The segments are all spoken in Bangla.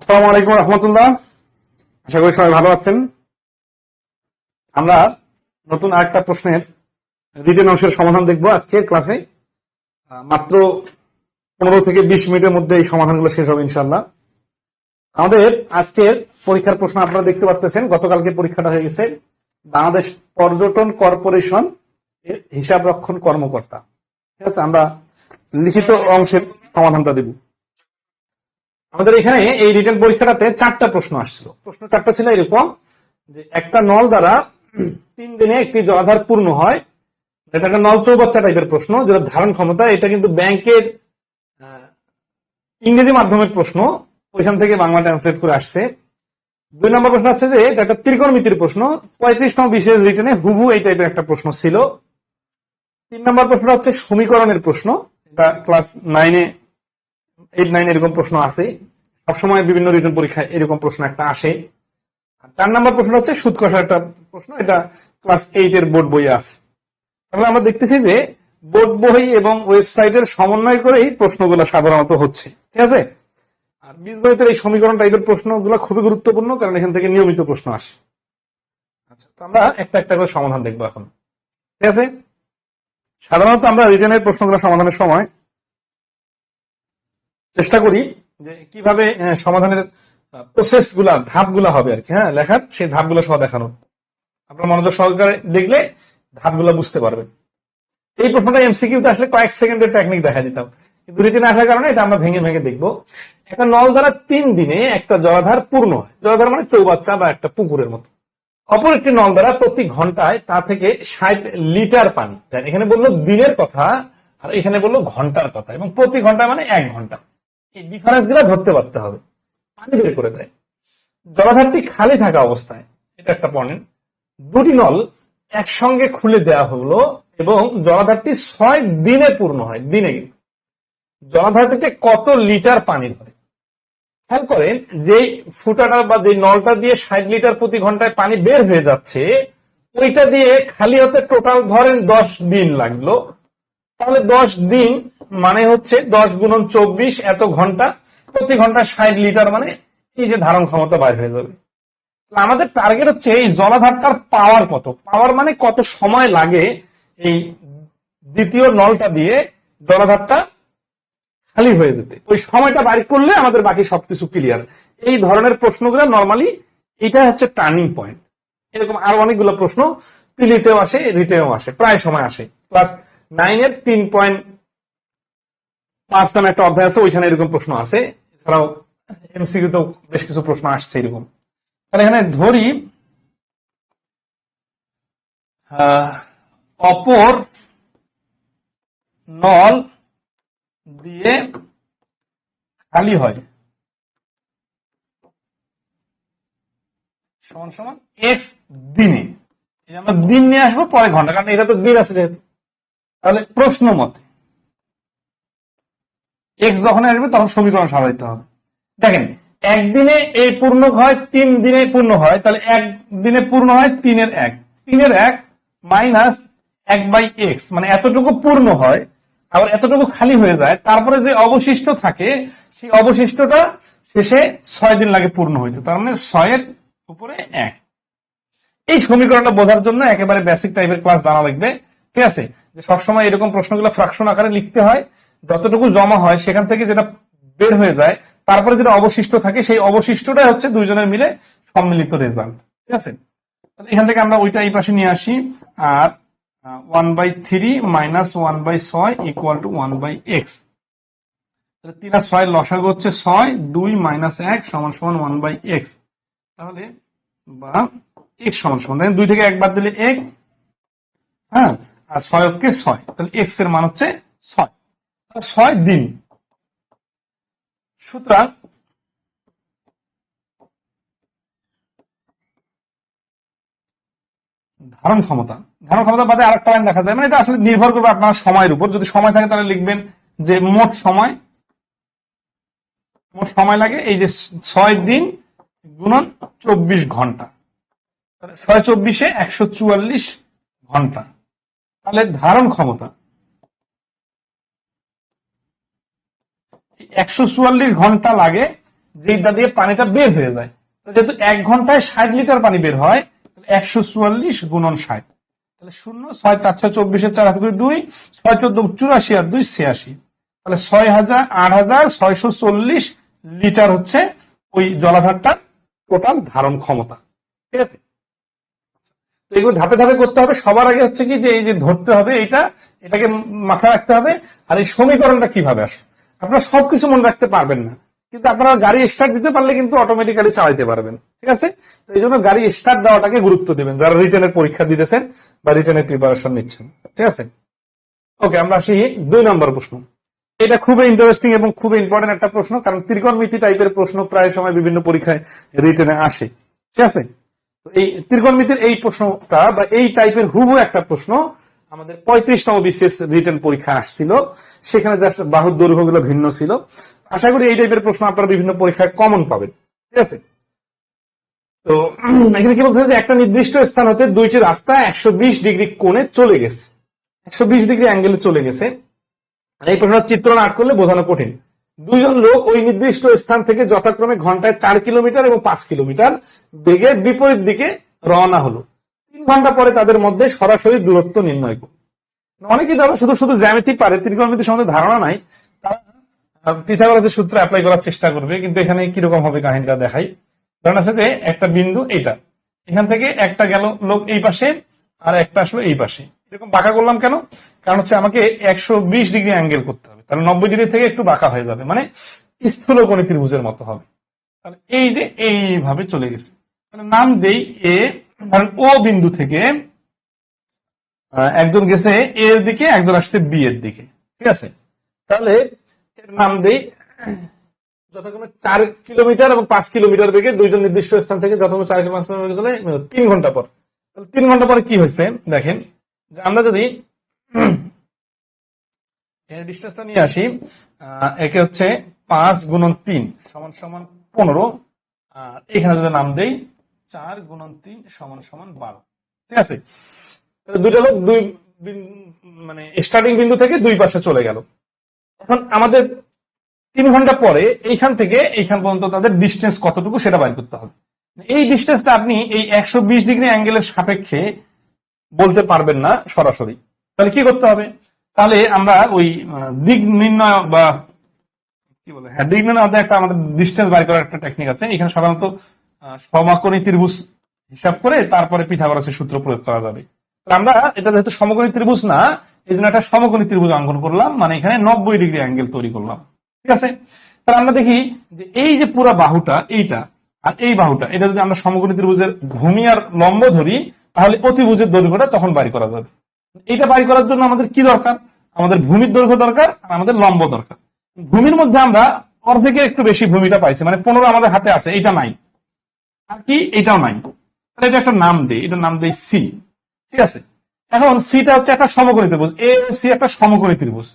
আসসালামু আলাইকুম রহমতুল্লাহ। আশা করি সবাই ভালো আছেন। আমরা নতুন আরেকটা প্রশ্নের রিটেন অংশের সমাধান দেখব আজকের ক্লাসে। মাত্র পনেরো থেকে বিশ মিনিটের মধ্যে এই সমাধানগুলো শেষ হবে ইনশাল্লাহ আমাদের আজকের পরীক্ষার প্রশ্ন আপনারা দেখতে পাচ্ছেন গতকালকে পরীক্ষাটা হয়ে গেছে। বাংলাদেশ পর্যটন কর্পোরেশন এর হিসাব রক্ষণ কর্মকর্তা। ঠিক আছে, আমরা লিখিত অংশের সমাধানটা দেব। আমাদের এখানে এই রিটেন পরীক্ষাটাতে চারটা প্রশ্ন আসছিল। প্রশ্ন চারটা ছিল এরকম যে একটা নল দ্বারা তিন দিনে একটি জলাধার পূর্ণ হয়। এটা একটা নল চৌবাচ্চা টাইপের প্রশ্ন, যেটা ধারণ ক্ষমতা, এটা কিন্তু ব্যাংকের ইংরেজি মাধ্যমের প্রশ্ন। ওইখান থেকে বাংলা ট্রান্সলেট করে আসছে। দুই নম্বর প্রশ্ন আছে যে, এটা একটা ত্রিকোণমিতির প্রশ্ন। পঁয়ত্রিশতম বিশেষ রিটেনে হুবু এই টাইপের একটা প্রশ্ন ছিল। তিন নম্বর প্রশ্নটা হচ্ছে সমীকরণের প্রশ্ন। এটা ক্লাস নাইনে এইট নাইন এরকম প্রশ্ন আছে। সবসময় বিভিন্ন রিটার্ন পরীক্ষায় এরকম প্রশ্ন একটা আসে। চার নম্বর প্রশ্ন হচ্ছে সুদ কষার একটা প্রশ্ন। এটা ক্লাস এইট এর বোর্ড বই আছে। তাহলে আমরা দেখতেছি যে বোর্ড বই এবং ওয়েবসাইটের সমন্বয় করেই প্রশ্নগুলো সাধারণত হচ্ছে। ঠিক আছে? আর বীজগণিতের এই সমীকরণ টাইপের প্রশ্নগুলো খুবই গুরুত্বপূর্ণ, কারণ এখান থেকে নিয়মিত প্রশ্ন আসে। আচ্ছা তো আমরা একটা একটা করে সমাধান দেখব এখন। ঠিক আছে? সাধারণত আমরা রিটেনের প্রশ্নগুলো সমাধানের সময় চেষ্টা করি যে কীভাবে সমাধানের প্রসেসগুলা ধাপগুলা হবে আর কি হ্যাঁ লেখার, সেই ধাপ ধাপগুলো সহ দেখানো। আপনার মনোযোগ সহকারে দেখলে ধাপগুলো বুঝতে পারবেন। এই প্রশ্নটা এমসিকিউতে আসলে কয়েক সেকেন্ডের টেকনিক দেখা দিতাম। কিন্তু রিটেনে আসার কারণে এটা আমরা ভেঙে ভেঙে দেখব। একটা নল দ্বারা তিন দিনে একটা জলাধার পূর্ণ হয়। জলাধার মানে চৌবাচ্চা বা একটা পুকুরের মতো। অপর একটি নল দ্বারা প্রতি ঘন্টায় তা থেকে ষাট লিটার পানি। এখানে বলল দিনের কথা আর এখানে বলল ঘণ্টার কথা এবং প্রতি ঘণ্টা মানে এক ঘণ্টা। এই ডিফারেন্সগুলা ধরতে পারতে হবে। পানি বের করে দেয়। জলাধারটি খালি থাকা অবস্থায়, এটা একটা পয়েন্ট দুটি নল একসঙ্গে খুলে দেওয়া হলো এবং জলাধারটি ছয় দিনে পূর্ণ হয়, দিনে কিন্তু। জলাধারটিতে কত লিটার পানি ধরে? খেয়াল করেন যে ফুটাটা বা যে নলটা দিয়ে ষাট লিটার প্রতি ঘন্টায় পানি বের হয়ে যাচ্ছে, ওইটা দিয়ে খালি হতে টোটাল ধরেন দশ দিন লাগল। তাহলে দশ দিন মানে হচ্ছে দশ গুণন চব্বিশ এত ঘণ্টা, প্রতি ঘণ্টা ষাট লিটার মানে এই যে ধারণ ক্ষমতা বাইর হয়ে যাবে। আমাদের টার্গেট হচ্ছে এই জলাধারটার পাওয়ার কত? পাওয়ার মানে কত সময় লাগে এই দ্বিতীয় নলটা দিয়ে জলাধারটা খালি হয়ে যেতে। ওই সময়টা বাইর করলে আমাদের বাকি সবকিছু ক্লিয়ার এই ধরনের প্রশ্নগুলো নর্মালি এটা হচ্ছে টার্নিং পয়েন্ট এরকম আরও অনেকগুলো প্রশ্ন প্রিলিতেও আসে রিটেও আসে, প্রায় সময় আসে। ক্লাস নাইনের তিন পয়েন্ট পাঁচ নামে একটা অধ্যায় আছে, ওইখানে এরকম প্রশ্ন আছে। এছাড়াও এমসিকিউ তো বেশ কিছু প্রশ্ন আসছে এরকম। তাহলে এখানে ধরি অপর নল দিয়ে খালি হয়। সমান সমান এক্স দিনে। আমরা দিন নিয়ে আসব, পরে ঘণ্টা, কারণ এটা তো দিন আছে যেহেতু। তাহলে প্রশ্ন মতে এক্স যখন আসবে, তখন সমীকরণ সাজাইতে হবে। দেখেন, একদিনে এই পূর্ণ হয়, তিন দিনে পূর্ণ হয়, তাহলে একদিনে পূর্ণ হয় তিনের এক। তিনের এক মাইনাস এক বাই এক্স মানে এতটুকু পূর্ণ হয়, আবার এতটুকু খালি হয়ে যায়, তারপরে যে অবশিষ্ট থাকে, সেই অবশিষ্টটা শেষে ছয় দিন লাগে পূর্ণ হইতে, তার মানে ছয়ের উপরে এক। এই সমীকরণটা বোঝার জন্য একেবারে বেসিক টাইপের ক্লাস জানা লাগবে, ঠিক আছে? যে সবসময় এরকম প্রশ্নগুলো ফ্রাকশন আকারে লিখতে হয় যতটুকু জমা হয়, সেখান থেকে যেটা বের হয়ে যায়, তারপরে যেটা অবশিষ্ট থাকে, সেই অবশিষ্টটাই হচ্ছে দুইজনের মিলে সম্মিলিত রেজাল্ট ঠিক আছে? তাহলে এখান থেকে আমরা ওইটা এই পাশে নিয়ে আসি। আর one by three minus one by ছয় equal to one by X তাহলে তিন আর ছয় লসাগু হচ্ছে ছয়, দুই মাইনাস এক সমান সমান ওয়ান বাই এক্স তাহলে, বা এক্স সমান সমান দুই থেকে এক বাদ দিলে এক হ্যাঁ? আর ছয় অক্ষে ছয়। তাহলে এক্সের মান হচ্ছে ছয়। ছয় দিন। সুতরাং ধারণ ক্ষমতা। ধারণ ক্ষমতা বাদে আরেকটা লাইন দেখা যায়। মানে এটা আসলে নির্ভর করবে আপনার সময়ের উপর। যদি সময় থাকে তাহলে লিখবেন যে মোট সময় মোট সময় লাগে এই যে ছয় দিন গুণন চব্বিশ ঘণ্টা। ছয় চব্বিশে একশো চুয়াল্লিশ ঘণ্টা। তাহলে ধারণ ক্ষমতা একশো চুয়াল্লিশ ঘণ্টা লাগে যেটা দিয়ে পানিটা বের হয়ে যায়। যেহেতু এক ঘন্টায় ষাট লিটার পানি বের হয় একশো চুয়াল্লিশ গুণন ষাট। তাহলে শূন্য, ছয়, চার, ছয় চব্বিশের চার হাত করে দুই, ছয়, চোদ্দ, চুরাশি আর দুই, ছিয়াশি। তাহলে ছয় হাজার, আট হাজার, ছয়শো চল্লিশ লিটার হচ্ছে ওই জলাধারটার টোটাল ধারণ ক্ষমতা। ঠিক আছে? তো এগুলো ধাপে ধাপে করতে হবে। সবার আগে হচ্ছে কি যে, এই যে ধরতে হবে এটা এটাকে মাথায় রাখতে হবে। আর এই সমীকরণটা কীভাবে আসে? আপনারা সবকিছু মনে রাখতে পারবেন না। কিন্তু আপনারা গাড়ি স্টার্ট দিতে পারলে কিন্তু অটোমেটিক্যালি চালাইতে পারবেন। ঠিক আছে? তো এই জন্য গাড়ি স্টার্ট দেওয়াটাকে গুরুত্ব দিবেন। যারা রিটার্নের পরীক্ষা দিতেছেন বা রিটার্নের প্রিপারেশন নিচ্ছেন। ঠিক আছে? ওকে আমরা আসি দুই নম্বর প্রশ্ন। এটা খুবই ইন্টারেস্টিং এবং খুবই ইম্পর্টেন্ট একটা প্রশ্ন, কারণ ত্রিকোণমিতি টাইপের প্রশ্ন প্রায় সময় বিভিন্ন পরীক্ষায় রিটেনে আসে। ঠিক আছে? এই ত্রিকোণমিতির এই প্রশ্নটা বা এই টাইপের হুবু একটা প্রশ্ন আমাদের পঁয়ত্রিশতম বিসিএস রিটেন পরীক্ষা আসছিল। সেখানে জাস্ট বাহুর দৈর্ঘ্যগুলো ভিন্ন ছিল। আশা করি এই টাইপের প্রশ্ন আপনারা বিভিন্ন পরীক্ষায় কমন পাবেন। ঠিক আছে? তো এখানে কি বলতে একটা নির্দিষ্ট স্থান হতে দুইটি রাস্তা একশো বিশ ডিগ্রি কোণে চলে গেছে। একশো বিশ ডিগ্রি অ্যাঙ্গেলে চলে গেছে। এই প্রশ্ন চিত্রণ আট করলে বোঝানো কঠিন। দুইজন লোক ওই নির্দিষ্ট স্থান থেকে যথাক্রমে ঘন্টায় চার কিলোমিটার এবং পাঁচ কিলোমিটার বেগে বিপরীত দিকে রওনা হলো। তিন ঘণ্টা পরে তাদের মধ্যে সরাসরি দূরত্ব নির্ণয় করুন। অনেকেই যারা শুধু শুধু জ্যামিতি পারে ত্রিকোণমিতির সম্বন্ধে ধারণা নাই, তারা পিথাগোরাসের সূত্র অ্যাপ্লাই করার চেষ্টা করবে, কিন্তু এখানে কীরকম হবে কাহিনীটা দেখাই। ধরেন আছে যে একটা বিন্দু এখান থেকে একটা গেল লোক এই পাশে, আর একটা আসলো এই পাশে। এরকম বাঁকা করলাম কেন? কারণ হচ্ছে আমাকে একশো বিশ ডিগ্রি অ্যাঙ্গেল করতে হবে, তাহলে নব্বই ডিগ্রি থেকে একটু বাঁকা হয়ে যাবে মানে স্থূলকোণী ত্রিভুজের মতো হবে। তাহলে এই যে এইভাবে চলে গেছে নাম দেই এ কারণ ও বিন্দু থেকে একজন গেছে এর দিকে, একজন আসছে বি এর দিকে। ঠিক আছে? তাহলে এর নাম দেই, যথাক্রমে চার কিলোমিটার এবং পাঁচ কিলোমিটার বেগে দুইজন নির্দিষ্ট স্থান থেকে যথাক্রমে চার কিলোমিটার চলে তিন ঘণ্টা পর। তাহলে তিন ঘণ্টা পরে কি হয়েছে? দেখেন, যে আমরা যদি এর ডিস্টেন্সটা নিয়ে আসি একে হচ্ছে পাঁচ গুণন তিন সমান সমান পনেরো, আর এখানে যদি নাম দেই চার গুণন তিন সমান সমান বারো। ঠিক আছে? দুইটা লোক দুই মানে স্টার্টিং বিন্দু থেকে দুই পাশে চলে গেল। এখন আমাদের তিন ঘণ্টা পরে এইখান থেকে এইখান পর্যন্ত তাদের ডিস্টেন্স কতটুকু সেটা বাইর করতে হবে। এই ডিস্টেন্সটা আপনি এই একশো বিশ ডিগ্রি অ্যাঙ্গেলের সাপেক্ষে বলতে পারবেন না সরাসরি। তাহলে কি করতে হবে? তাহলে আমরা ওই দিক নির্ণয় বা কি বলে? হ্যাঁ দিক নির্ণয় একটা আমাদের ডিস্টেন্স বাইর করার একটা টেকনিক আছে। এখানে সাধারণত আহ, সমকোণী ত্রিভুজ হিসাব করে তারপরে পিথাগোরাসের সূত্র প্রয়োগ করা যাবে। আমরা এটা যেহেতু সমকোণী ত্রিভুজ না এই জন্য একটা সমকোণী ত্রিভুজ অঙ্কন করলাম মানে এখানে নব্বই ডিগ্রি অ্যাঙ্গেল তৈরি করলাম। ঠিক আছে? তাহলে আমরা দেখি যে এই যে পুরো বাহুটা এইটা আর এই বাহুটা এটা যদি আমরা সমকোণী ত্রিভুজের ভূমি আর লম্ব ধরি তাহলে অতিভুজের দৈর্ঘ্যটা তখন বাড়ি করা যাবে। এটা বাড়ি করার জন্য আমাদের কি দরকার? আমাদের ভূমির দৈর্ঘ্য দরকার আর আমাদের লম্ব দরকার। ভূমির মধ্যে আমরা অর্ধেকের একটু বেশি ভূমিটা পাইছি মানে পনেরো আমাদের হাতে আছে এটা নাই। আর কি? এটাও নাই। তাহলে এটা একটা নাম দেই। এটার নাম দেই সি। ঠিক আছে? এখন সিটা হচ্ছে একটা সমকোণী ত্রিভুজ। এ সি একটা সমকোণী ত্রিভুজ।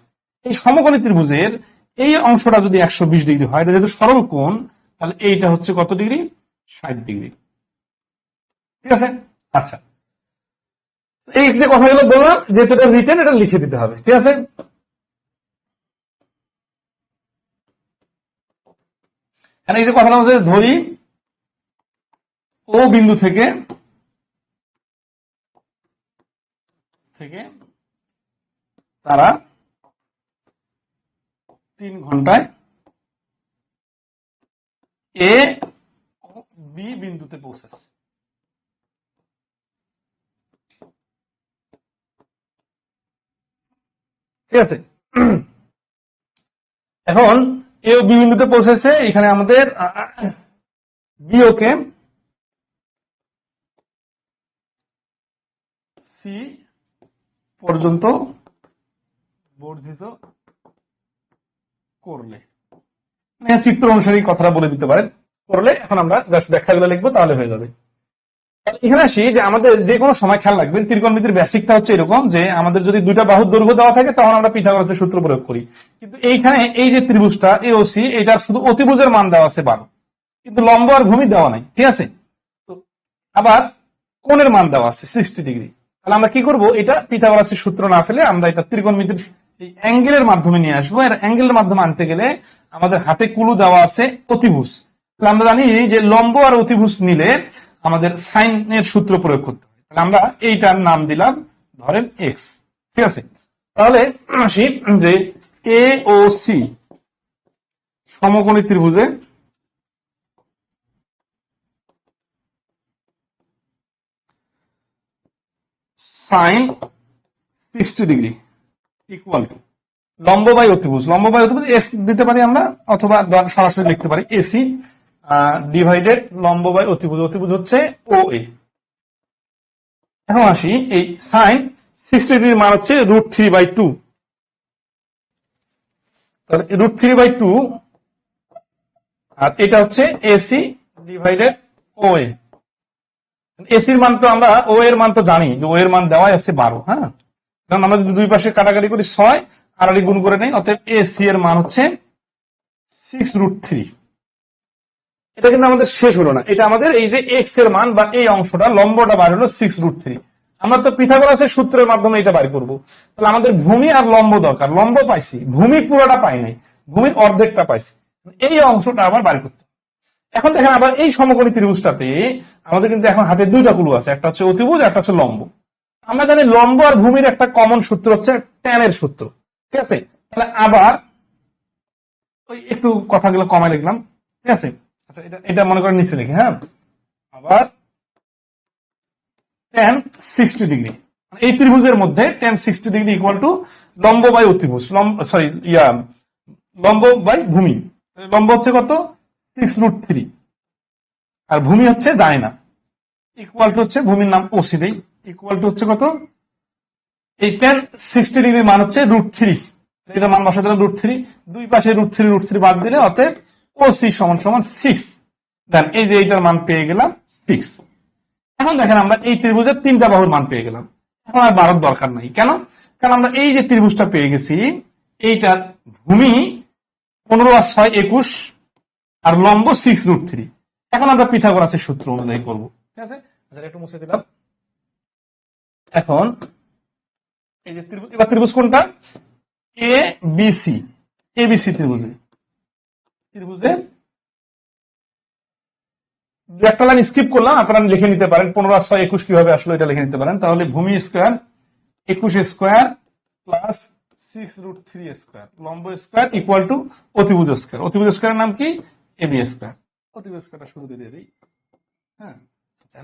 এই সমকোণী ত্রিভুজের এই অংশটা যদি একশো বিশ ডিগ্রি হয়, এটা যেহেতু সরল কোণ, তাহলে এইটা হচ্ছে কত ডিগ্রি? ষাট ডিগ্রি। ঠিক আছে? আচ্ছা। এই যে কথাগুলো বললাম, যেহেতু এটা রিটেন এটা লিখে দিতে হবে। ঠিক আছে? এই যে কথাটা হচ্ছে ধরি। ও বিন্দু থেকে থেকে তারা তিন ঘন্টায় এ বি বিন্দুতে পৌঁছেছে। ঠিক আছে? এখন এ ও বি বিন্দুতে পৌঁছেছে, এখানে আমাদের বিওকে সি পর্যন্ত বর্ধিত করলে। মানে চিত্র অনুসারে কথাটা বলে দিতে পারেন। করলে এখন আমরা জাস্ট ব্যাখ্যাগুলো লিখব, তাহলে হয়ে যাবে। এখানে আসি যে আমাদের যে কোনো সময় খেয়াল রাখবেন, ত্রিকোণমিতির বেসিকটা হচ্ছে এরকম যে আমাদের যদি দুইটা বাহুর দৈর্ঘ্য দেওয়া থাকে, তখন আমরা পিথাগোরাসের সূত্র প্রয়োগ করি। কিন্তু এইখানে এই যে ত্রিভুজটা, এ ও সি, এটা শুধু অতিভুজের মান দেওয়া আছে বারো। কিন্তু লম্ব আর ভূমি দেওয়া নাই, ঠিক আছে? তো আবার কোণের মান দেওয়া আছে সিক্সটি ডিগ্রি তাহলে আমরা কি করব? এটা পিথাগোরাসের সূত্র না ফেলে আমরা এটা ত্রিকোণমিতির এই অ্যাঙ্গেলের মাধ্যমে নিয়ে আসব। আর অ্যাঙ্গেলের মাধ্যমে আনতে গেলে আমাদের হাতে কুলু দেওয়া আছে অতিভুজ। তাহলে আমরা জানি যে লম্ব আর অতিভুজ নিলে আমাদের সাইনের সূত্র প্রয়োগ করতে হয় তাহলে আমরা এইটার নাম দিলাম, ধরেন এক্স ঠিক আছে? তাহলে আসি যে এ ও সি সমকোণী ত্রিভুজে sine sixty degree equal to লম্ব বাই অতিভুজ। লম্ব বাই অতিভুজ এস দিতে পারি আমরা, অথবা সরাসরি লিখতে পারি এসি ডিভাইডেড লম্ব বাই অতিভুজ। অতিভুজ হচ্ছে ও এ এখন আসি এই সাইন সিক্সটি ডিগ্রির মান হচ্ছে root three by two root three by two আর এটা হচ্ছে এসি ডিভাইডেড ও এ এসির মান তো আমরা ও এর মান তো জানি, যে ও এর মান দেওয়াই আছে বারো হ্যাঁ? কারণ আমরা যদি দুই পাশে কাটাকাটি করি ছয়, আর আড়ি গুণ করে নেই, অতএব এসি এর মান হচ্ছে সিক্স রুট থ্রি এটা কিন্তু আমাদের শেষ হলো না। এটা আমাদের এই যে এক্সের মান বা এই অংশটা, লম্বটা বার হলো সিক্স রুট থ্রি আমরা তো পিথাগোরাসের সূত্রের মাধ্যমে এটা বার করব। তাহলে আমাদের ভূমি আর লম্ব দরকার। লম্ব পাইছি, ভূমি পুরোটা পাই নাই, ভূমির অর্ধেকটা পাইছি। এই অংশটা আবার বার করতে। এখন দেখেন আবার এই সমকোণী ত্রিভুজটাতে আমাদের কিন্তু এখন হাতে দুইটা কুলু আছে, একটা হচ্ছে অতিভুজ একটা হচ্ছে লম্ব। আমরা জানি লম্ব আর ভূমির একটা কমন সূত্র হচ্ছে ট্যানের সূত্র, ঠিক আছে? তাহলে আবার ওই একটু কথাগুলো কমায় লিখলাম, ঠিক আছে? আচ্ছা এটা এটা মনে করেন নিচে লিখি হ্যাঁ? আবার টেন সিক্সটি ডিগ্রি এই ত্রিভুজের মধ্যে tan sixty degree equal to লম্ব বাই অতিভুজ, লম্ব সরি ইয়া, লম্ব বাই ভূমি। লম্ব হচ্ছে কত? Six root three. আর ভূমি হচ্ছে যায় না। ইকুয়াল টু হচ্ছে ভূমির নাম ওসি দেই ইকুয়াল টু হচ্ছে কত? এই টেন সিক্সটি ডিগ্রি মান হচ্ছে রুট থ্রি এটা মান বসা দিলাম রুট থ্রি দুই পাশে রুট থ্রি রুট থ্রি বাদ দিলে অতএব ওসি সমান সমান সিক্স দেন এই যে এইটার মান পেয়ে গেলাম সিক্স এখন দেখেন আমরা এই ত্রিভুজের তিনটা বাহুর মান পেয়ে গেলাম। এখন আর বারোর দরকার নাই। কেন? কারণ আমরা এই যে ত্রিভুজটা পেয়ে গেছি, এইটার ভূমি পনেরো আর ছয় একুশ আর লম্ব সিক্স রুট থ্রি এখন আমরা পিথাগোরাসের সূত্র অনুযায়ী করব। ঠিক আছে? আচ্ছা একটু মুছে দিলাম। এখন, এই যে ত্রিভুজ, এবার ত্রিভুজ কোনটা? A B C A B C ত্রিভুজে। ত্রিভুজে একটা লাইন স্কিপ করলাম, আপনারা লিখে নিতে পারেন। পনেরো ছয় একুশ কীভাবে আসলো এটা লিখে নিতে পারেন। তাহলে ভূমি স্কোয়ার একুশ square plus six root three square লম্ব স্কোয়ার ইকুয়াল টু অতিভুজ স্কোয়ার অতিভুজ স্কোয়ারের নাম কি? এ বি স্কোয়ার অতিভুজ স্কোয়ারটা শুরুতে হ্যাঁ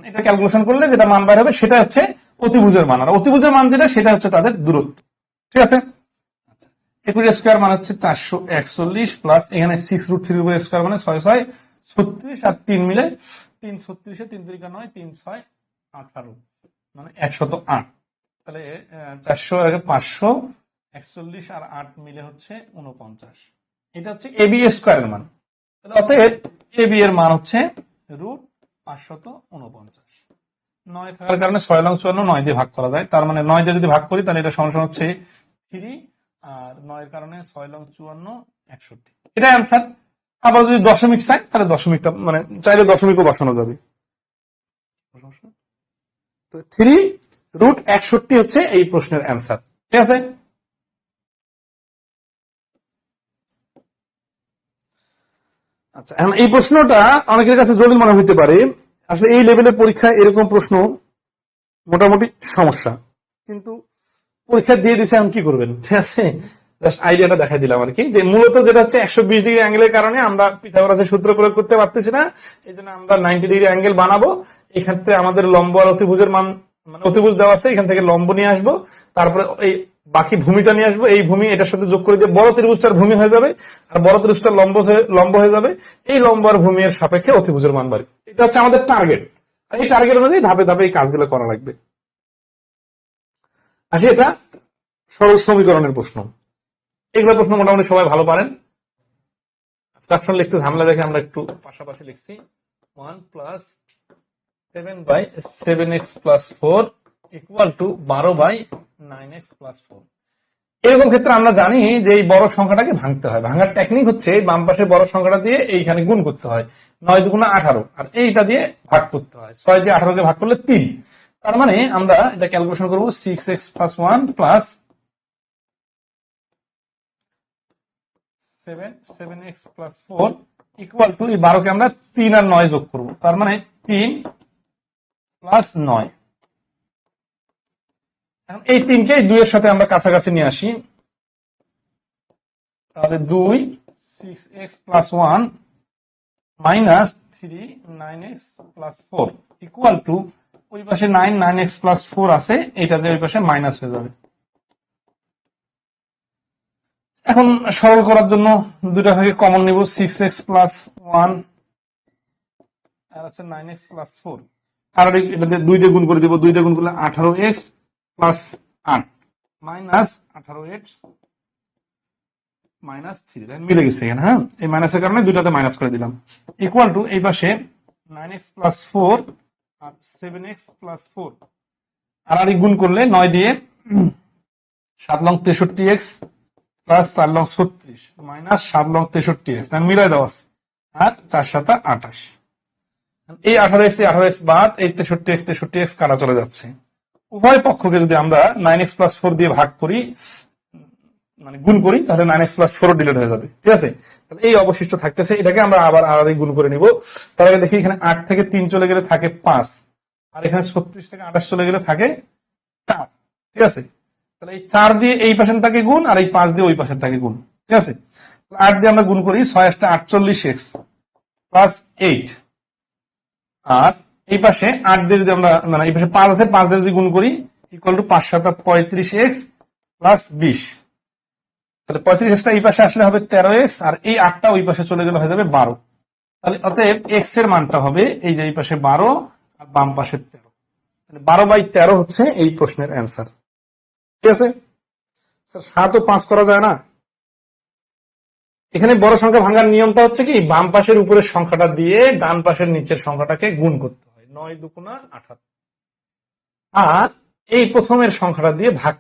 এটা ক্যালকুলেশন করলে যেটা মান বার হবে সেটা হচ্ছে অতিভুজের মান। আর অতিভুজের মান যেটা, সেটা হচ্ছে তাদের দূরত্ব। ঠিক আছে? একুশ স্কোয়ার মানে হচ্ছে চারশো একচল্লিশ প্লাস এখানে সিক্স রুট থ্রি স্কোয়ার মানে ছয় ছয় ছত্রিশ আর তিন মিলে তিন ছত্রিশে তিন তিরিকা নয়, তিন ছয় আঠারো। মানে একশত আট। তাহলে চারশো পাঁচশো একচল্লিশ আর আট মিলে হচ্ছে উনপঞ্চাশ এটা হচ্ছে এবি স্কোয়ারের মান। অতএব এবি এর মান হচ্ছে রুট পাঁচশত উনপঞ্চাশ নয় থাকার কারণে ছয় লং চুয়ান্ন নয় দিয়ে ভাগ করা যায়। তার মানে নয় দিয়ে যদি ভাগ করি, তাহলে এটা সমান হচ্ছে থ্রি আর নয়ের কারণে ছয় লং চুয়ান্ন একষট্টি। এটা অ্যান্সার আবার যদি দশমিক চাই, তাহলে দশমিকটা মানে চাইলে দশমিকও বসানো যাবে। থ্রি রুট একষট্টি হচ্ছে এই প্রশ্নের অ্যান্সার ঠিক আছে? আচ্ছা এখন এই প্রশ্নটা অনেকের কাছে জটিল মনে হইতে পারে। আসলে এই লেভেলের পরীক্ষায় এরকম প্রশ্ন মোটামুটি সমস্যা। কিন্তু পরীক্ষা দিয়ে দিছে এখন কি করবেন? ঠিক আছে? জাস্ট আইডিয়াটা দেখাই দিলাম আর কি। যে মূলত যেটা হচ্ছে একশো বিশ ডিগ্রি অ্যাঙ্গেলের কারণে আমরা পিথাগোরাসের সূত্র প্রয়োগ করতে পারতেছি না। এই জন্য আমরা নাইনটি ডিগ্রি অ্যাঙ্গেল বানাবো। এক্ষেত্রে আমাদের লম্ব আর অতিভুজের মান মানে অতিভুজ দেওয়া আছে, এখান থেকে লম্ব নিয়ে আসব। তারপরে এই বাকি ভূমিটা নিয়ে আসব, এই ভূমি এটার সাথে যোগ করে দিয়ে বড় ত্রিভুজটার ভূমি হয়ে যাবে, আর বড় ত্রিভুজটার লম্ব লম্ব হয়ে যাবে। এই লম্বার ভূমির সাপেক্ষে অতিভুজের মান বাড়বে। এটা হচ্ছে আমাদের টার্গেট আর এই টার্গেট অনুযায়ী ধাপে ধাপে এই কাজগুলো করা লাগবে। আসি এটা সরল সমীকরণের প্রশ্ন। এগুলো প্রশ্ন মোটামুটি সবাই ভালো পারেন। ফ্রাকশন লিখতে ঝামেলা দেখে আমরা একটু পাশাপাশি লিখছি। One plus seven by seven X plus four equal to বারো বাই এরকম ক্ষেত্রে আমরা জানি যে এই বড় সংখ্যাটাকে ভাঙতে হয়। ভাঙার টেকনিক হচ্ছে বাম পাশে বড় সংখ্যাটা দিয়ে এইখানে গুণ করতে হয়। নয় দুগুণা আঠারো। আর এইটা দিয়ে ভাগ করতে হয়। ছয় দিয়ে আঠারোকে ভাগ করলে তিন। তার মানে আমরা এটা ক্যালকুলেশন করব six X plus one plus seven seven X plus four equal to এই বারোকে আমরা তিন আর নয় যোগ করব। তার মানে তিন প্লাস নয়। এখন এই তিনকে দুইয়ের সাথে আমরা কাছাকাছি নিয়ে আসি। তাহলে দুই six x plus one minus three nine x plus four equal to ওই পাশে nine nine x plus four আছে এটা যে ওই পাশে মাইনাস হয়ে যাবে। এখন সরল করার জন্য দুইটা থেকে কমন নিব সিক্স এক্স প্লাস ওয়ান আর আছে নাইন এক্স প্লাস ফোর আর এটা দুই দিয়ে গুণ করে দিব, দুই দিয়ে গুণ করলে আঠারো এক্স প্লাস আট। মাইনাস আঠারো এক্স মাইনাস থ্রি মিলে গেছে এখানে হ্যাঁ? এই মাইনাসের কারণে দুইটাতে মাইনাস করে দিলাম। ইকুয়াল টু এই পাশে নাইন এক্স প্লাস ফোর আর সেভেন এক্স প্লাস ফোর আর আর গুণ করলে নয় দিয়ে সাত লং তেষট্টি এক্স প্লাস চার লং ছত্রিশ মাইনাস সাত লং তেষট্টি এক্স মিলাই দেওয়া আর চার সাতা আঠাশ। এই আঠারো এক্স আঠারো এক্স বাদ এই তেষট্টি এক্স তেষট্টি এক্স কাটা চলে যাচ্ছে। উভয় পক্ষকে যদি আমরা নাইন এক্স প্লাস ফোর দিয়ে ভাগ করি মানে গুণ করি, তাহলে nine x plus four delete হয়ে যাবে। ঠিক আছে? তাহলে এই অবশিষ্ট থাকতেছে, এটাকে আমরা আবার আলাদা গুণ করে নিব। তার আগে দেখি এখানে আট থেকে তিন চলে গেলে থাকে পাঁচ, আর এখানে ছত্রিশ থেকে আঠাশ চলে গেলে থাকে চার। ঠিক আছে? তাহলে এই চার দিয়ে এই থাকে গুণ, আর এই পাঁচ দিয়ে ওই থাকে গুণ। ঠিক আছে? আট দিয়ে আমরা গুণ করি, ছয় আটটা আটচল্লিশ এক্স প্লাস এইট আর এই পাশে আট দিয়ে যদি আমরা মানে এই পাশে পাঁচ আছে, পাঁচ দিয়ে যদি গুণ করি ইকুয়াল টু পাঁচ সাত পঁয়ত্রিশ এক্স প্লাস বিশ। তাহলে পঁয়ত্রিশ এক্সটা এই পাশে আসলে হবে তেরো এক্স, আর এই আটটা ওই পাশে চলে গেলে হয়ে যাবে বারো। তাহলে অতএব এক্সের মানটা হবে এই যে এই পাশে বারো, আর বাম পাশে তেরো। তাহলে বারো বাই তেরো হচ্ছে এই প্রশ্নের অ্যান্সার। ঠিক আছে? স্যার, সাত ও পাঁচ করা যায় না? এখানে বড় সংখ্যা ভাঙার নিয়মটা হচ্ছে কি, বাম পাশের উপরের সংখ্যাটা দিয়ে ডান পাশের নিচের সংখ্যাটাকে গুণ করতে নয় দুগুণা আঠারো আর এই প্রথমের সংখ্যাটা দিয়ে ভাগ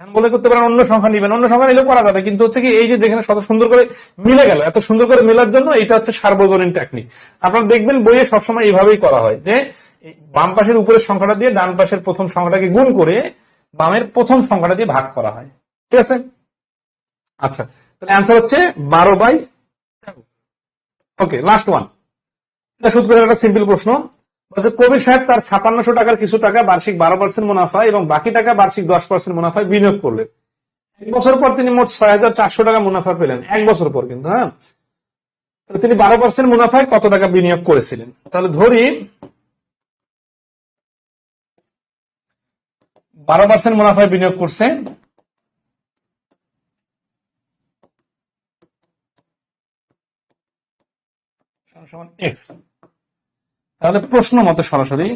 এখন বলে করতে পারেন অন্য সংখ্যা নিবেন, অন্য সংখ্যা নিলেও করা যাবে, কিন্তু হচ্ছে কি এই যে যেখানে শত সুন্দর করে মিলে গেল, এত সুন্দর করে মেলার জন্য এটা হচ্ছে সার্বজনীন টেকনিক আপনারা দেখবেন বইয়ে সবসময় এইভাবেই করা হয় যে বাম পাশের উপরের সংখ্যাটা দিয়ে ডান পাশের প্রথম সংখ্যাটাকে গুণ করে বামের প্রথম সংখ্যাটা দিয়ে ভাগ করা হয়। ঠিক আছে? আচ্ছা তাহলে অ্যান্সার হচ্ছে বারো বাই ওকে লাস্ট ওয়ান এটা শুধু করে একটা সিম্পল প্রশ্ন। বলছে কবির সাহেব তার ছাপান্নশো টাকার কিছু টাকা বার্ষিক বারো পার্সেন্ট মুনাফা এবং বাকি টাকা বার্ষিক দশ পার্সেন্ট মুনাফায় বিনিয়োগ করলেন। এক বছর পর তিনি মোট ছয় হাজার চারশো টাকা মুনাফা পেলেন। এক বছর পর কিন্তু হ্যাঁ? তিনি বারো পার্সেন্ট মুনাফায় কত টাকা বিনিয়োগ করেছিলেন? তাহলে ধরি, বারো পার্সেন্ট মুনাফায় বিনিয়োগ করছে। সমান এক্স তাহলে প্রশ্ন মতো সরাসরি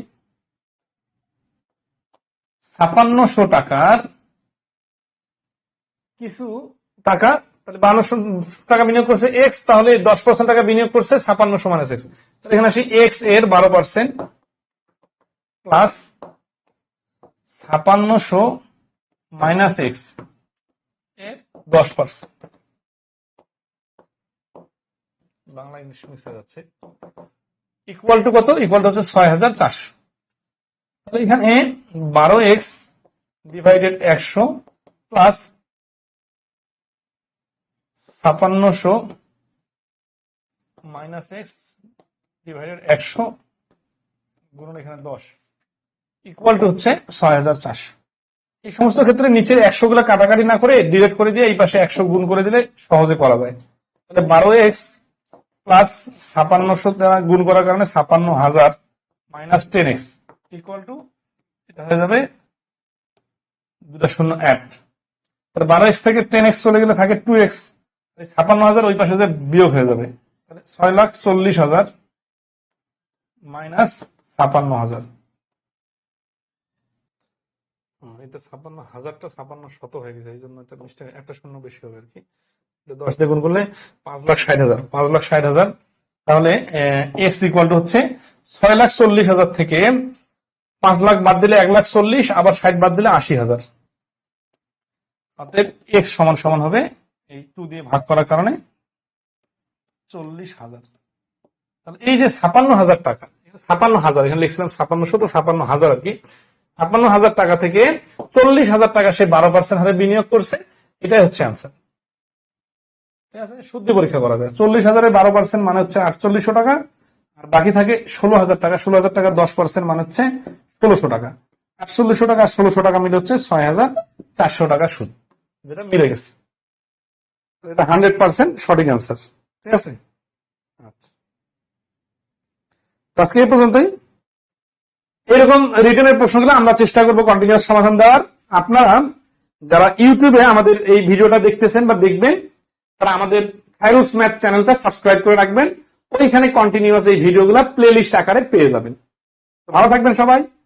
ছাপান্নশো টাকার কিছু টাকা, তাহলে বান্নশো টাকা বিনিয়োগ করছে এক্স তাহলে দশ পার্সেন্ট টাকা বিনিয়োগ করছে ছাপান্নশো মাইনাস এক্স তাহলে এখানে আসি এক্সের বারো পার্সেন্ট প্লাস ছাপান্নশো মাইনাস এক্সের দশ পার্সেন্ট বাংলা ইংলিশ হয়ে যাচ্ছে। ইকুয়াল টু কত? ইকুয়াল টু হচ্ছে ছয় হাজার চারশো। তাহলে এখানে বারো এক্স ডিভাইডেড একশো প্লাস ছাপান্নশো মাইনাস এক্স ডিভাইডেড একশো গুণন এখানে দশ। ইকুয়াল টু হচ্ছে ছয় হাজার চারশো। এই সমস্ত ক্ষেত্রে নিচের একশো গুলা কাটাকাটি না করে ডিলেট করে দিয়ে এই পাশে একশো গুণ করে দিলে সহজে করা যায়। তাহলে বারো এক্স প্লাস ছাপান্নশো দ্বারা গুণ করার কারণে ছাপান্ন হাজার minus ten x equal to এটা হয়ে যাবে দুটা শূন্য এক। তাহলে বারো এক্স থেকে টেন এক্স চলে গেলে থাকে টু এক্স ছাপান্ন হাজার ওই পাশে যে বিয়োগ হয়ে যাবে, তাহলে ছয় লাখ চল্লিশ হাজার মাইনাস ছাপান্ন হাজার। এটা ছাপান্ন হাজারটা ছাপান্ন শত হয়ে গেছে, এই জন্য একটা শূন্য বেশি হবে আর কি। দশ দিয়ে গুণ করলে পাঁচ লাখ ষাট হাজার, পাঁচ লাখ ষাট হাজার। তাহলে এক্স ইকুয়াল টু হচ্ছে ছয় লাখ চল্লিশ হাজার থেকে পাঁচ লাখ বাদ দিলে এক লাখ চল্লিশ, আবার ষাট বাদ দিলে আশি হাজার। অতএব এক্স সমান সমান হবে এই টু দিয়ে ভাগ করার কারণে চল্লিশ হাজার। তাহলে এই যে ছাপান্ন হাজার টাকা ছাপান্ন হাজার, এখানে লিখছিলাম ছাপান্নশো তো ছাপান্ন হাজার আর কি। ছাপান্ন হাজার টাকা থেকে চল্লিশ হাজার টাকা সে বারো পার্সেন্ট হারে বিনিয়োগ করছে, এটাই হচ্ছে অ্যান্সার ঠিক শুদ্ধি পরীক্ষা করা যায়। চল্লিশ হাজারে বারো পার্সেন্ট মানে হচ্ছে আটচল্লিশশো টাকা, আর বাকি থাকে ষোলো হাজার টাকা। ষোলো হাজার টাকা দশ পার্সেন্ট মানে হচ্ছে ষোলোশো টাকা। আটচল্লিশশো টাকা আর ষোলোশো টাকা মিলে হচ্ছে ছয় হাজার চারশো টাকা সুদ, যেটা মিলে গেছে। এটা হান্ড্রেড পার্সেন্ট সঠিক অ্যান্সার ঠিক আছে? আচ্ছা। আজকে এই পর্যন্তই। এরকম রিটার্নের প্রশ্নগুলো আমরা চেষ্টা করব কন্টিনিউয়াস সমাধান দেওয়ার। আপনারা যারা ইউটিউবে আমাদের এই ভিডিওটা দেখতেছেন বা দেখবেন তারা আমাদের খায়রুস ম্যাথ চ্যানেলটা সাবস্ক্রাইব করে রাখবেন। ওইখানে কন্টিনিউয়াস এই ভিডিওগুলো প্লে আকারে পেয়ে যাবেন। ভালো থাকবেন সবাই।